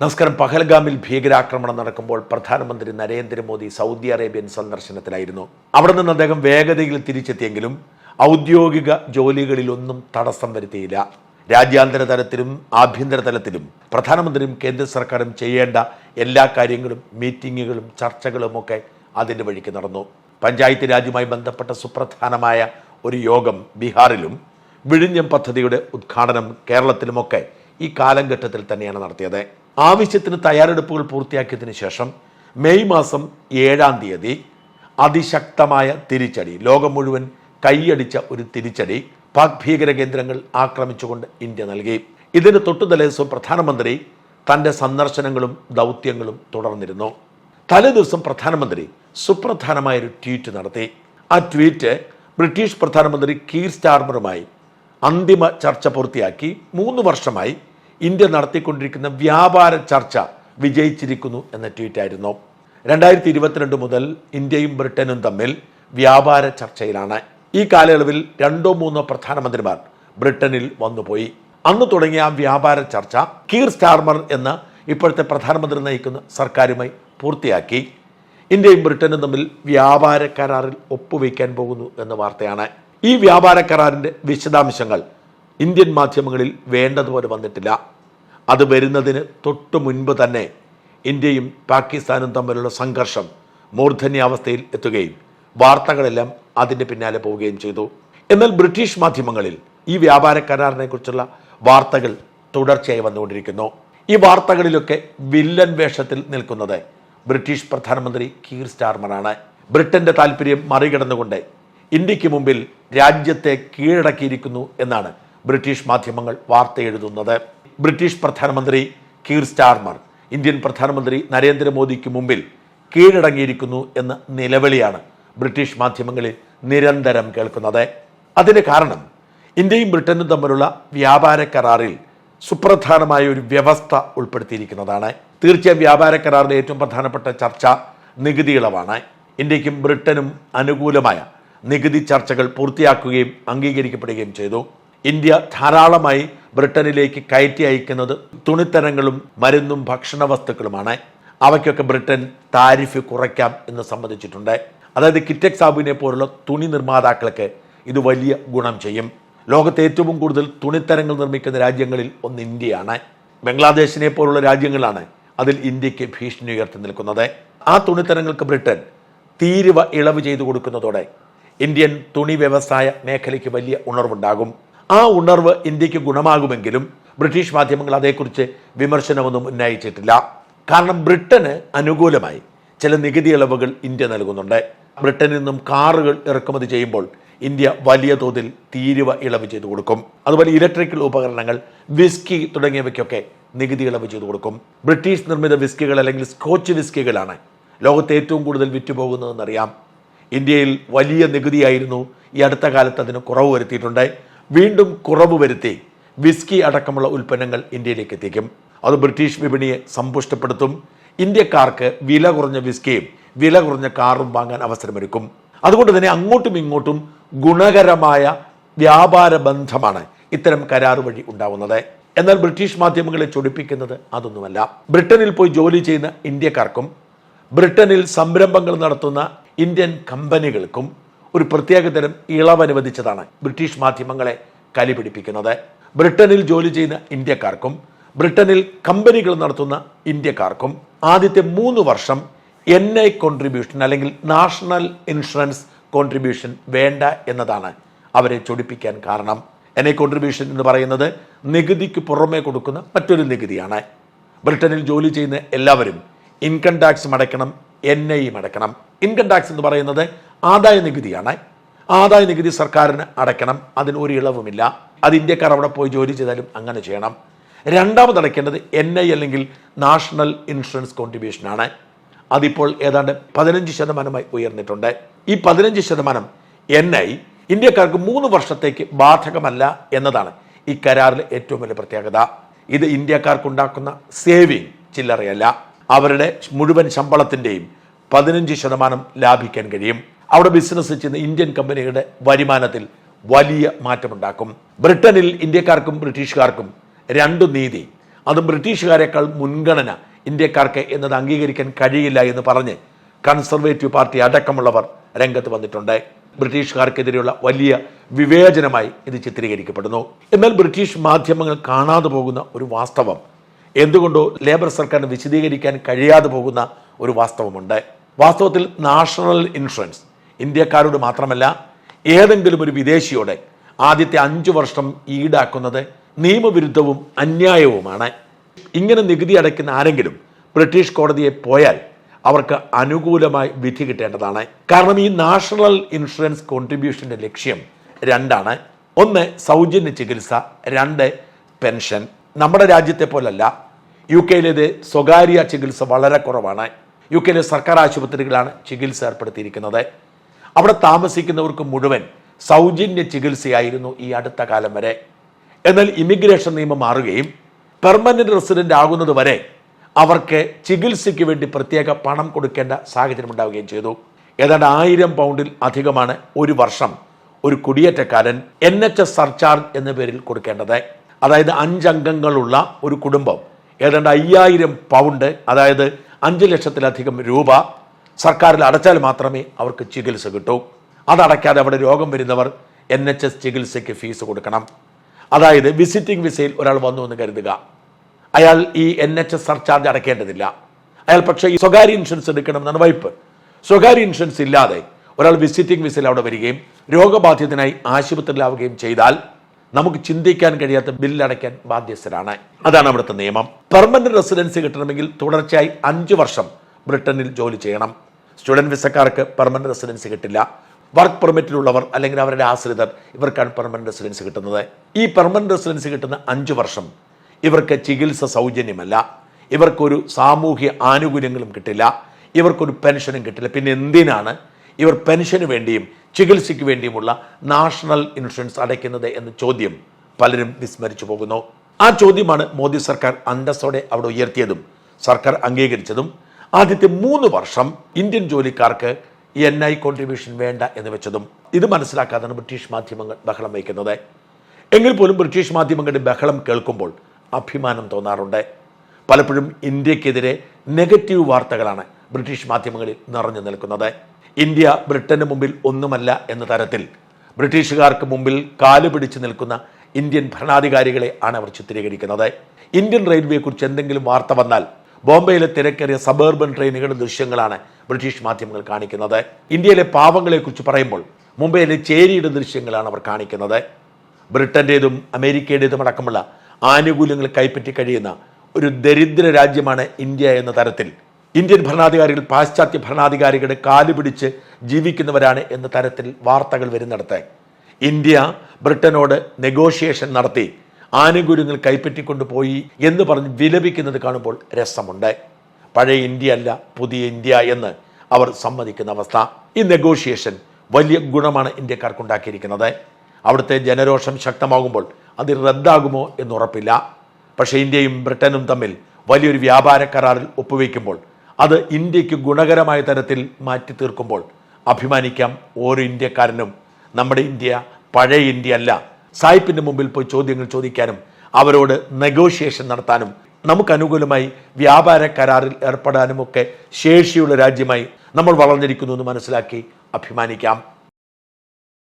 നമസ്കാരം. പഹൽഗാമിൽ ഭീകരാക്രമണം നടക്കുമ്പോൾ പ്രധാനമന്ത്രി നരേന്ദ്രമോദി സൗദി അറേബ്യൻ സന്ദർശനത്തിലായിരുന്നു. അവിടെ നിന്ന് അദ്ദേഹം വേഗതയിൽ തിരിച്ചെത്തിയെങ്കിലും ഔദ്യോഗിക ജോലികളിലൊന്നും തടസ്സം വരുത്തിയില്ല. രാജ്യാന്തര തലത്തിലും ആഭ്യന്തര തലത്തിലും പ്രധാനമന്ത്രിയും കേന്ദ്ര സർക്കാരും ചെയ്യേണ്ട എല്ലാ കാര്യങ്ങളും മീറ്റിങ്ങുകളും ചർച്ചകളും ഒക്കെ അതിന്റെ വഴിക്ക് നടന്നു. പഞ്ചായത്ത് രാജുമായി ബന്ധപ്പെട്ട സുപ്രധാനമായ ഒരു യോഗം ബീഹാറിലും വിഴിഞ്ഞം പദ്ധതിയുടെ ഉദ്ഘാടനം കേരളത്തിലുമൊക്കെ ഈ കാലഘട്ടത്തിൽ തന്നെയാണ് നടത്തിയത്. ആവശ്യത്തിന് തയ്യാറെടുപ്പുകൾ പൂർത്തിയാക്കിയതിനു ശേഷം മെയ് മാസം ഏഴാം തീയതി അതിശക്തമായ തിരിച്ചടി. ലോകം മുഴുവൻ കൈയടിച്ച ഒരു തിരിച്ചടി പാക് ഭീകര കേന്ദ്രങ്ങൾ ആക്രമിച്ചുകൊണ്ട് ഇന്ത്യ നൽകി. ഇതിന് തൊട്ടു തലേദിവസം പ്രധാനമന്ത്രി തന്റെ സന്ദർശനങ്ങളും ദൗത്യങ്ങളും തുടർന്നിരുന്നു. തലേദിവസം പ്രധാനമന്ത്രി സുപ്രധാനമായൊരു ട്വീറ്റ് നടത്തി. ആ ട്വീറ്റ് ബ്രിട്ടീഷ് പ്രധാനമന്ത്രി കീർ സ്റ്റാർമറുമായി അന്തിമ ചർച്ച പൂർത്തിയാക്കി മൂന്ന് വർഷമായി ഇന്ത്യ നടത്തിക്കൊണ്ടിരിക്കുന്ന വ്യാപാര ചർച്ച വിജയിച്ചിരിക്കുന്നു എന്ന ട്വീറ്റായിരുന്നു രണ്ടായിരത്തി ഇരുപത്തിരണ്ട് മുതൽ ഇന്ത്യയും ബ്രിട്ടനും തമ്മിൽ വ്യാപാര ചർച്ചയിലാണ്. ഈ കാലയളവിൽ രണ്ടോ മൂന്നോ പ്രധാനമന്ത്രിമാർ ബ്രിട്ടനിൽ വന്നുപോയി. അന്ന് തുടങ്ങിയ ആ വ്യാപാര ചർച്ച കീർ സ്റ്റാർമർ എന്ന ഇപ്പോഴത്തെ പ്രധാനമന്ത്രി നയിക്കുന്ന സർക്കാരുമായി പൂർത്തിയാക്കി. ഇന്ത്യയും ബ്രിട്ടനും തമ്മിൽ വ്യാപാര കരാറിൽ ഒപ്പുവയ്ക്കാൻ പോകുന്നു എന്ന വാർത്തയാണ്. ഈ വ്യാപാര കരാറിന്റെ വിശദാംശങ്ങൾ ഇന്ത്യൻ മാധ്യമങ്ങളിൽ വേണ്ടതുപോലെ വന്നിട്ടില്ല. അത് വരുന്നതിന് തൊട്ടു മുൻപ് തന്നെ ഇന്ത്യയും പാകിസ്ഥാനും തമ്മിലുള്ള സംഘർഷം മൂർധന്യാവസ്ഥയിൽ എത്തുകയും വാർത്തകളെല്ലാം അതിന്റെ പിന്നാലെ പോവുകയും ചെയ്തു. എന്നാൽ ബ്രിട്ടീഷ് മാധ്യമങ്ങളിൽ ഈ വ്യാപാര കരാറിനെ കുറിച്ചുള്ള വാർത്തകൾ തുടർച്ചയായി വന്നുകൊണ്ടിരിക്കുന്നു. ഈ വാർത്തകളിലൊക്കെ വില്ലൻ വേഷത്തിൽ നിൽക്കുന്നത് ബ്രിട്ടീഷ് പ്രധാനമന്ത്രി കീർ സ്റ്റാർമറാണ്. ബ്രിട്ടന്റെ താല്പര്യം മറികടന്നുകൊണ്ട് ഇന്ത്യയ്ക്ക് മുമ്പിൽ രാജ്യത്തെ കീഴടക്കിയിരിക്കുന്നു എന്നാണ് ബ്രിട്ടീഷ് മാധ്യമങ്ങൾ വാർത്തയെഴുതുന്നത് ബ്രിട്ടീഷ് പ്രധാനമന്ത്രി കീർ സ്റ്റാർമർ ഇന്ത്യൻ പ്രധാനമന്ത്രി നരേന്ദ്രമോദിക്ക് മുമ്പിൽ കീഴടങ്ങിയിരിക്കുന്നു എന്ന നിലവിളിയാണ് ബ്രിട്ടീഷ് മാധ്യമങ്ങളിൽ നിരന്തരം കേൾക്കുന്നത്. അതിന് കാരണം ഇന്ത്യയും ബ്രിട്ടനും തമ്മിലുള്ള വ്യാപാര കരാറിൽ സുപ്രധാനമായ ഒരു വ്യവസ്ഥ ഉൾപ്പെടുത്തിയിരിക്കുന്നതാണ്. തീർച്ചയായും വ്യാപാര കരാറിലെ ഏറ്റവും പ്രധാനപ്പെട്ട ചർച്ച നികുതി ഇളവാണ്. ഇന്ത്യക്കും ബ്രിട്ടനും അനുകൂലമായ നികുതി ചർച്ചകൾ പൂർത്തിയാക്കുകയും അംഗീകരിക്കപ്പെടുകയും ചെയ്തു. ഇന്ത്യ ധാരാളമായി ബ്രിട്ടനിലേക്ക് കയറ്റി അയക്കുന്നത് തുണിത്തരങ്ങളും മരുന്നും ഭക്ഷണ വസ്തുക്കളുമാണ്. അവയ്ക്കൊക്കെ ബ്രിട്ടൻ താരിഫ് കുറയ്ക്കാം എന്ന് സംബന്ധിച്ചിട്ടുണ്ട് അതായത് കിറ്റക് സാബുവിനെ പോലുള്ള തുണി നിർമ്മാതാക്കൾക്ക് ഇത് വലിയ ഗുണം ചെയ്യും. ലോകത്തെ ഏറ്റവും കൂടുതൽ തുണിത്തരങ്ങൾ നിർമ്മിക്കുന്ന രാജ്യങ്ങളിൽ ഒന്ന് ഇന്ത്യയാണ്. ബംഗ്ലാദേശിനെ പോലുള്ള രാജ്യങ്ങളാണ് അതിൽ ഇന്ത്യയ്ക്ക് ഭീഷണി ഉയർത്തി നിൽക്കുന്നത്. ആ തുണിത്തരങ്ങൾക്ക് ബ്രിട്ടൻ തീരുവ ഇളവ് ചെയ്തു കൊടുക്കുന്നതോടെ ഇന്ത്യൻ തുണി വ്യവസായ മേഖലയ്ക്ക് വലിയ ഉണർവുണ്ടാകും. ആ ഉണർവ് ഇന്ത്യയ്ക്ക് ഗുണമാകുമെങ്കിലും ബ്രിട്ടീഷ് മാധ്യമങ്ങൾ അതേക്കുറിച്ച് വിമർശനമൊന്നും ഉന്നയിച്ചിട്ടില്ല. കാരണം ബ്രിട്ടന് അനുകൂലമായി ചില നികുതി ഇളവുകൾ ഇന്ത്യ നൽകുന്നുണ്ട്. ബ്രിട്ടനിൽ നിന്നും കാറുകൾ ഇറക്കുമതി ചെയ്യുമ്പോൾ ഇന്ത്യ വലിയ തോതിൽ തീരുവ ഇളവ് ചെയ്തു കൊടുക്കും. അതുപോലെ ഇലക്ട്രിക്കൽ ഉപകരണങ്ങൾ വിസ്കി തുടങ്ങിയവയ്ക്കൊക്കെ നികുതി ഇളവ് ചെയ്തു കൊടുക്കും. ബ്രിട്ടീഷ് നിർമ്മിത വിസ്കികൾ അല്ലെങ്കിൽ സ്കോച്ച് വിസ്കികളാണ് ലോകത്ത് ഏറ്റവും കൂടുതൽ വിറ്റുപോകുന്നതെന്നറിയാം. ഇന്ത്യയിൽ വലിയ നികുതിയായിരുന്നു ഈ അടുത്ത കാലത്ത് അതിന് കുറവ് വരുത്തിയിട്ടുണ്ട്. വീണ്ടും കുറവ് വരുത്തി വിസ്കി അടക്കമുള്ള ഉൽപ്പന്നങ്ങൾ ഇന്ത്യയിലേക്ക് എത്തിക്കും അത് ബ്രിട്ടീഷ് വിപണിയെ സമ്പുഷ്ടപ്പെടുത്തും. ഇന്ത്യക്കാർക്ക് വില കുറഞ്ഞ വിസ്കിയും വില കുറഞ്ഞ കാറും വാങ്ങാൻ അവസരമൊരുക്കും. അതുകൊണ്ട് തന്നെ അങ്ങോട്ടും ഇങ്ങോട്ടും ഗുണകരമായ വ്യാപാര ബന്ധമാണ് ഇത്തരം കരാർ വഴി ഉണ്ടാവുന്നത്. എന്നാൽ ബ്രിട്ടീഷ് മാധ്യമങ്ങളെ ചൊടിപ്പിക്കുന്നത് അതൊന്നുമല്ല. ബ്രിട്ടനിൽ പോയി ജോലി ചെയ്യുന്ന ഇന്ത്യക്കാർക്കും ബ്രിട്ടനിൽ സംരംഭങ്ങൾ നടത്തുന്ന ഇന്ത്യൻ കമ്പനികൾക്കും ഒരു പ്രത്യേകതരം ഇളവ് അനുവദിച്ചതാണ് ബ്രിട്ടീഷ് മാധ്യമങ്ങളെ കലിപിടിപ്പിക്കുന്നത് ബ്രിട്ടനിൽ ജോലി ചെയ്യുന്ന ഇന്ത്യക്കാർക്കും ബ്രിട്ടനിൽ കമ്പനികൾ നടത്തുന്ന ഇന്ത്യക്കാർക്കും ആദ്യത്തെ മൂന്ന് വർഷം എൻ ഐ കോൺട്രിബ്യൂഷൻ അല്ലെങ്കിൽ നാഷണൽ ഇൻഷുറൻസ് കോൺട്രിബ്യൂഷൻ വേണ്ട എന്നതാണ് അവരെ ചൊടിപ്പിക്കാൻ കാരണം. എൻ ഐ കോൺട്രിബ്യൂഷൻ എന്ന് പറയുന്നത് നികുതിക്ക് പുറമേ കൊടുക്കുന്ന മറ്റൊരു നികുതിയാണ്. ബ്രിട്ടനിൽ ജോലി ചെയ്യുന്ന എല്ലാവരും ഇൻകം ടാക്സ് അടയ്ക്കണം എൻ ഐയും അടയ്ക്കണം. ഇൻകം ടാക്സ് എന്ന് പറയുന്നത് ആദായ നികുതിയാണ്. ആദായ നികുതി സർക്കാരിന് അടയ്ക്കണം. അതിന് ഒരു ഇളവുമില്ല. അത് ഇന്ത്യക്കാർ അവിടെ പോയി ജോലി ചെയ്താലും അങ്ങനെ ചെയ്യണം. രണ്ടാമത് അടയ്ക്കേണ്ടത് എൻ ഐ അല്ലെങ്കിൽ നാഷണൽ ഇൻഷുറൻസ് കോൺട്രിബ്യൂഷനാണ്. അതിപ്പോൾ ഏതാണ്ട് പതിനഞ്ച് ശതമാനമായി ഉയർന്നിട്ടുണ്ട്. ഈ പതിനഞ്ച് ശതമാനം എൻ ഐ ഇന്ത്യക്കാർക്ക് മൂന്ന് വർഷത്തേക്ക് ബാധകമല്ല എന്നതാണ് ഈ കരാറിലെ ഏറ്റവും വലിയ പ്രത്യേകത. ഇത് ഇന്ത്യക്കാർക്കുണ്ടാക്കുന്ന സേവിങ് ചില്ലറയല്ല. അവരുടെ മുഴുവൻ ശമ്പളത്തിന്റെയും പതിനഞ്ച് ശതമാനം ലാഭിക്കാൻ കഴിയും. അവിടെ ബിസിനസ് ചെയ്യുന്ന ഇന്ത്യൻ കമ്പനികളുടെ വരുമാനത്തിൽ വലിയ മാറ്റമുണ്ടാക്കും. ബ്രിട്ടനിൽ ഇന്ത്യക്കാർക്കും ബ്രിട്ടീഷുകാർക്കും രണ്ടു നീതി. അതും ബ്രിട്ടീഷുകാരെക്കാൾ മുൻഗണന ഇന്ത്യക്കാർക്ക് എന്നത് അംഗീകരിക്കാൻ കഴിയില്ല എന്ന് പറഞ്ഞ് കൺസർവേറ്റീവ് പാർട്ടി അടക്കമുള്ളവർ രംഗത്ത് വന്നിട്ടുണ്ട്. ബ്രിട്ടീഷുകാർക്കെതിരെയുള്ള വലിയ വിവേചനമായി ഇത് ചിത്രീകരിക്കപ്പെടുന്നു. എന്നാൽ ബ്രിട്ടീഷ് മാധ്യമങ്ങൾ കാണാതെ പോകുന്ന ഒരു വാസ്തവം എന്തുകൊണ്ടോ ലേബർ സർക്കാരിന് വിശദീകരിക്കാൻ കഴിയാതെ പോകുന്ന ഒരു വാസ്തവമുണ്ട്. വാസ്തവത്തിൽ നാഷണൽ ഇൻഷുറൻസ് ഇന്ത്യക്കാരോട് മാത്രമല്ല ഏതെങ്കിലും ഒരു വിദേശിയോടെ ആദ്യത്തെ അഞ്ചു വർഷം ഈടാക്കുന്നത് നിയമവിരുദ്ധവും അന്യായവുമാണ്. ഇങ്ങനെ നികുതി അടയ്ക്കുന്ന ആരെങ്കിലും ബ്രിട്ടീഷ് കോടതിയെ പോയാൽ അവർക്ക് അനുകൂലമായി വിധി കിട്ടേണ്ടതാണ്. കാരണം ഈ നാഷണൽ ഇൻഷുറൻസ് കോൺട്രിബ്യൂഷന്റെ ലക്ഷ്യം രണ്ടാണ്. ഒന്ന് സൗജന്യ ചികിത്സ രണ്ട് പെൻഷൻ. നമ്മുടെ രാജ്യത്തെ പോലല്ല. യു കെയിലേത് സ്വകാര്യ ചികിത്സ വളരെ കുറവാണ്. യു കെയിലെ സർക്കാർ ആശുപത്രികളാണ് ചികിത്സ ഏർപ്പെടുത്തിയിരിക്കുന്നത്. അവിടെ താമസിക്കുന്നവർക്ക് മുഴുവൻ സൗജന്യ ചികിത്സയായിരുന്നു ഈ അടുത്ത കാലം വരെ. എന്നാൽ ഇമിഗ്രേഷൻ നിയമം മാറുകയും പെർമനന്റ് റെസിഡന്റ് ആകുന്നത് വരെ അവർക്ക് ചികിത്സയ്ക്ക് വേണ്ടി പ്രത്യേക പണം കൊടുക്കേണ്ട സാഹചര്യം ഉണ്ടാവുകയും ചെയ്തു. ഏതാണ്ട് ആയിരം പൗണ്ടിൽ അധികമാണ് ഒരു വർഷം ഒരു കുടിയേറ്റക്കാരൻ എൻ എച്ച് എസ് സർചാർജ് എന്ന പേരിൽ കൊടുക്കേണ്ടത്. അതായത് അഞ്ചംഗങ്ങളുള്ള ഒരു കുടുംബം. ഏതാണ്ട് അയ്യായിരം പൗണ്ട് അതായത് അഞ്ച് ലക്ഷത്തിലധികം രൂപ സർക്കാരിൽ അടച്ചാൽ മാത്രമേ അവർക്ക് ചികിത്സ കിട്ടൂ. അതടയ്ക്കാതെ അവിടെ രോഗം വരുന്നവർ എൻ എച്ച് എസ് ചികിത്സയ്ക്ക് ഫീസ് കൊടുക്കണം. അതായത് വിസിറ്റിംഗ് വിസയിൽ ഒരാൾ വന്നു എന്ന് കരുതുക. അയാൾ ഈ എൻ എച്ച് എസ് സർചാർജ് അടയ്ക്കേണ്ടതില്ല. അയാൾ പക്ഷേ ഈ സ്വകാര്യ ഇൻഷുറൻസ് എടുക്കണമെന്നാണ് വൈപ്പ്. സ്വകാര്യ ഇൻഷുറൻസ് ഇല്ലാതെ ഒരാൾ വിസിറ്റിംഗ് വിസയിൽ അവിടെ വരികയും രോഗബാധിതനായി ആശുപത്രിയിലാവുകയും ചെയ്താൽ നമുക്ക് ചിന്തിക്കാൻ കഴിയാത്ത ബില്ലടയ്ക്കാൻ ബാധ്യസ്ഥരാണ്. അതാണ് അവിടുത്തെ നിയമം. പെർമനന്റ് റെസിഡൻസി കിട്ടണമെങ്കിൽ തുടർച്ചയായി അഞ്ച് വർഷം ബ്രിട്ടനിൽ ജോലി ചെയ്യണം. സ്റ്റുഡന്റ് വിസക്കാർക്ക് പെർമനന്റ് റെസിഡൻസി കിട്ടില്ല. വർക്ക് പെർമിറ്റിലുള്ളവർ അല്ലെങ്കിൽ അവരുടെ ആശ്രിതർ ഇവർക്കാണ് പെർമനന്റ് റെസിഡൻസി കിട്ടുന്നത്. ഈ പെർമനന്റ് റെസിഡൻസി കിട്ടുന്ന അഞ്ച് വർഷം ഇവർക്ക് ചികിത്സ സൗജന്യമല്ല. ഇവർക്കൊരു സാമൂഹ്യ ആനുകൂല്യങ്ങളും കിട്ടില്ല. ഇവർക്കൊരു പെൻഷനും കിട്ടില്ല. പിന്നെ എന്തിനാണ് ഇവർ പെൻഷന് വേണ്ടിയും ചികിത്സയ്ക്ക് വേണ്ടിയുമുള്ള നാഷണൽ ഇൻഷുറൻസ് അടയ്ക്കുന്നത് എന്ന ചോദ്യം പലരും വിസ്മരിച്ചു പോകുന്നു. ആ ചോദ്യമാണ് മോദി സർക്കാർ അന്തസ്സോടെ അവിടെ ഉയർത്തിയതും സർക്കാർ അംഗീകരിച്ചതും. ആദ്യത്തെ മൂന്ന് വർഷം ഇന്ത്യൻ ജോലിക്കാർക്ക് എൻ ഐ കോൺട്രിബ്യൂഷൻ വേണ്ട എന്ന് വെച്ചതും ഇത് മനസ്സിലാക്കാതാണ് ബ്രിട്ടീഷ് മാധ്യമങ്ങൾ ബഹളം വയ്ക്കുന്നത്. എങ്കിൽ പോലും ബ്രിട്ടീഷ് മാധ്യമങ്ങളുടെ ബഹളം കേൾക്കുമ്പോൾ അഭിമാനം തോന്നാറുണ്ട്. പലപ്പോഴും ഇന്ത്യക്കെതിരെ നെഗറ്റീവ് വാർത്തകളാണ് ബ്രിട്ടീഷ് മാധ്യമങ്ങളിൽ നിറഞ്ഞു നിൽക്കുന്നത്. ഇന്ത്യ ബ്രിട്ടന് മുമ്പിൽ ഒന്നുമല്ല എന്ന തരത്തിൽ ബ്രിട്ടീഷുകാർക്ക് മുമ്പിൽ കാൽ പിടിച്ചു നിൽക്കുന്ന ഇന്ത്യൻ ഭരണാധികാരികളെ ആണ് അവർ ചിത്രീകരിക്കുന്നത്. ഇന്ത്യൻ റെയിൽവേയെക്കുറിച്ച് എന്തെങ്കിലും വാർത്ത വന്നാൽ ബോംബെയിലെ തിരക്കേറിയ സബർബൻ ട്രെയിനുകളുടെ ദൃശ്യങ്ങളാണ് ബ്രിട്ടീഷ് മാധ്യമങ്ങൾ കാണിക്കുന്നത്. ഇന്ത്യയിലെ പാവങ്ങളെക്കുറിച്ച് പറയുമ്പോൾ മുംബൈയിലെ ചേരിയുടെ ദൃശ്യങ്ങളാണ് അവർ കാണിക്കുന്നത്. ബ്രിട്ടന്റേതും അമേരിക്കയുടേതും അടക്കമുള്ള ആനുകൂല്യങ്ങൾ കൈപ്പറ്റി കഴിയുന്ന ഒരു ദരിദ്ര രാജ്യമാണ് ഇന്ത്യ എന്ന തരത്തിൽ ഇന്ത്യൻ ഭരണാധികാരികൾ പാശ്ചാത്യ ഭരണാധികാരികളുടെ കാലുപിടിച്ച് ജീവിക്കുന്നവരാണ് എന്ന തരത്തിൽ വാർത്തകൾ വരുന്നിടത്തെ. ഇന്ത്യ ബ്രിട്ടനോട് നെഗോഷിയേഷൻ നടത്തി. ആനുകൂല്യങ്ങൾ കൈപ്പറ്റിക്കൊണ്ട് പോയി എന്ന് പറഞ്ഞ് വിലപിക്കുന്നത് കാണുമ്പോൾ രസമുണ്ട്. പഴയ ഇന്ത്യ അല്ല പുതിയ ഇന്ത്യ എന്ന് അവർ സമ്മതിക്കുന്ന അവസ്ഥ. ഈ നെഗോഷിയേഷൻ വലിയ ഗുണമാണ് ഇന്ത്യക്കാർക്കുണ്ടാക്കിയിരിക്കുന്നത് അവിടുത്തെ ജനരോഷം ശക്തമാകുമ്പോൾ അത് റദ്ദാകുമോ എന്നുറപ്പില്ല പക്ഷേ ഇന്ത്യയും ബ്രിട്ടനും തമ്മിൽ വലിയൊരു വ്യാപാര കരാറിൽ ഒപ്പുവെക്കുമ്പോൾ അത് ഇന്ത്യയ്ക്ക് ഗുണകരമായ തരത്തിൽ മാറ്റി തീർക്കുമ്പോൾ അഭിമാനിക്കാം ഓരോ ഇന്ത്യക്കാരനും. നമ്മുടെ ഇന്ത്യ പഴയ ഇന്ത്യ അല്ല. സായിപ്പിന്റെ മുമ്പിൽ പോയി ചോദ്യങ്ങൾ ചോദിക്കാനും അവരോട് നെഗോഷിയേഷൻ നടത്താനും നമുക്ക് അനുകൂലമായി വ്യാപാര കരാറിൽ ഏർപ്പെടാനുമൊക്കെ ശേഷിയുള്ള രാജ്യമായി നമ്മൾ വളർന്നിരിക്കുന്നു എന്ന് മനസ്സിലാക്കി അഭിമാനിക്കാം.